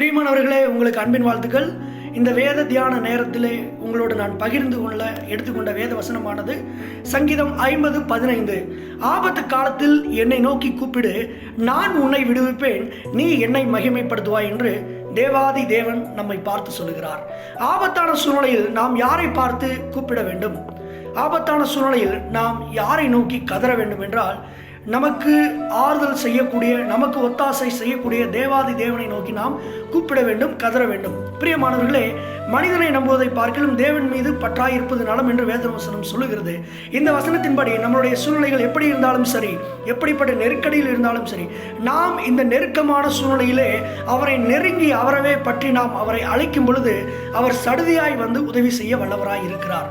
பிரியமானவர்களே உங்களுக்கு அன்பின் வாழ்த்துக்கள். இந்த வேத தியான நேரத்திலே உங்களோடு நான் பகிர்ந்து கொள்ள எடுத்துக்கொண்ட வேத வசனமானது சங்கீதம் ஐம்பது பதினைந்து. ஆபத்து காலத்தில் என்னை நோக்கி கூப்பிடு நான் உன்னை விடுவிப்பேன் நீ என்னை மகிமைப்படுத்துவாய் என்று தேவாதி தேவன் நம்மை பார்த்து சொல்லுகிறார். ஆபத்தான சூழ்நிலையில் நாம் யாரை பார்த்து கூப்பிட வேண்டும்? ஆபத்தான சூழ்நிலையில் நாம் யாரை நோக்கி கதற வேண்டும் என்றால் நமக்கு ஆறுதல் செய்யக்கூடிய நமக்கு ஒத்தாசை செய்யக்கூடிய தேவாதி தேவனை நோக்கி நாம் கூப்பிட வேண்டும் கதற வேண்டும். பிரியமானவர்களே மனிதனை நம்புவதை பார்க்கலும் தேவன் மீது பற்றாயிருப்பது நலம் என்று வேத வசனம் சொல்லுகிறது. இந்த வசனத்தின்படி நம்மளுடைய சூழ்நிலைகள் எப்படி இருந்தாலும் சரி எப்படிப்பட்ட நெருக்கடியில் இருந்தாலும் சரி நாம் இந்த நெருக்கமான சூழ்நிலையிலே அவரை நெருங்கி அவரவே பற்றி நாம் அவரை அழைக்கும் பொழுது அவர் சடுதியாய் வந்து உதவி செய்ய வல்லவராய் இருக்கிறார்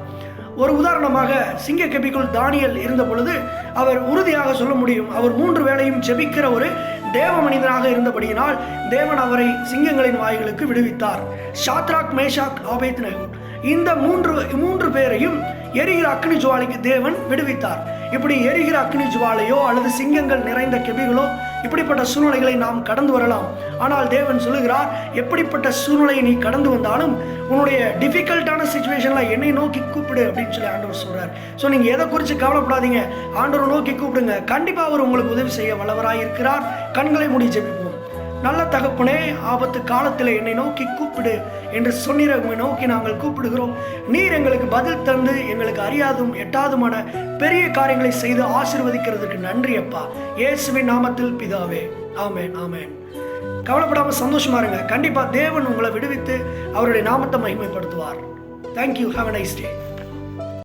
ஒரு உதாரணமாக சிங்க கபிக்குள் தானியல் இருந்த பொழுது அவர் உறுதியாக சொல்ல முடியும் அவர் மூன்று வேளையும் ஜெபிக்கிற ஒரு தேவ மனிதனாக இருந்தபடியினால் தேவன் அவரை சிங்கங்களின் வாய்களுக்கு விடுவித்தார். ஷாத்ராக் மேஷாக் ஆபேத்னகு இந்த மூன்று மூன்று பேரையும் எரிகிற அக்னி ஜுவாலைக்கு தேவன் விடுவித்தார். இப்படி எரிகிற அக்னி ஜுவாலையோ அல்லது சிங்கங்கள் நிறைந்த கெபிகளோ இப்படிப்பட்ட சூழ்நிலைகளை நாம் கடந்து வரலாம். ஆனால் தேவன் சொல்லுகிறார் எப்படிப்பட்ட சூழ்நிலையை நீ கடந்து வந்தாலும் உன்னுடைய டிஃபிகல்ட்டான சுச்சுவேஷனில் என்னை நோக்கி கூப்பிடு அப்படின்னு சொல்லி ஆண்டவர் சொல்கிறார் ஸோ நீங்கள் எதை குறித்து கவலைப்படாதீங்க. ஆண்டவர் நோக்கி கூப்பிடுங்க. கண்டிப்பாக அவர் உங்களுக்கு உதவி செய்ய வல்லவராக இருக்கிறார் கண்களை மூடி ஜெபிப்போம். நல்ல தகப்பனே ஆபத்து காலத்தில் என்னை நோக்கி கூப்பிடு என்று சொன்னிற நோக்கி நாங்கள் கூப்பிடுகிறோம். நீர் எங்களுக்கு பதில் தந்து எங்களுக்கு அறியாதும் எட்டாதுமான பெரிய காரியங்களை செய்து ஆசிர்வதிக்கிறதுக்கு நன்றி அப்பா. இயேசுவின் நாமத்தில் பிதாவே. ஆமேன் ஆமேன். கவலைப்படாமல் சந்தோஷமா இருங்க. கண்டிப்பாக தேவன் உங்களை விடுவித்து அவருடைய நாமத்தை மகிமைப்படுத்துவார். Thank you have a nice day